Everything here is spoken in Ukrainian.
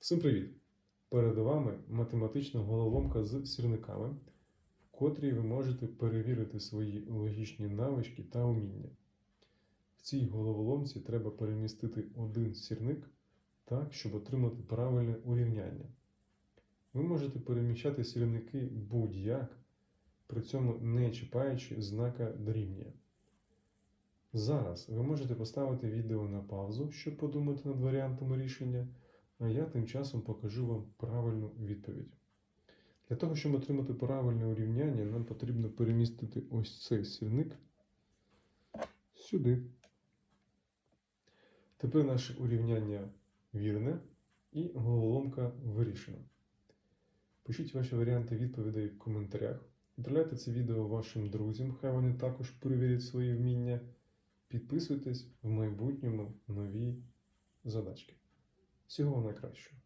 Всім привіт! Перед вами математична головоломка з сірниками, в котрій ви можете перевірити свої логічні навички та уміння. В цій головоломці треба перемістити один сірник так, щоб отримати правильне урівняння. Ви можете переміщати сірники будь-як, при цьому не чіпаючи знака дорівнює. Зараз ви можете поставити відео на паузу, щоб подумати над варіантами рішення, а я тим часом покажу вам правильну відповідь. Для того, щоб отримати правильне урівняння, нам потрібно перемістити ось цей сірник сюди. Тепер наше урівняння вірне і головоломка вирішена. Пишіть ваші варіанти відповідей в коментарях. Відправляйте це відео вашим друзям, хай вони також перевірять свої вміння. Підписуйтесь в майбутньому нові задачки. Всього найкращого!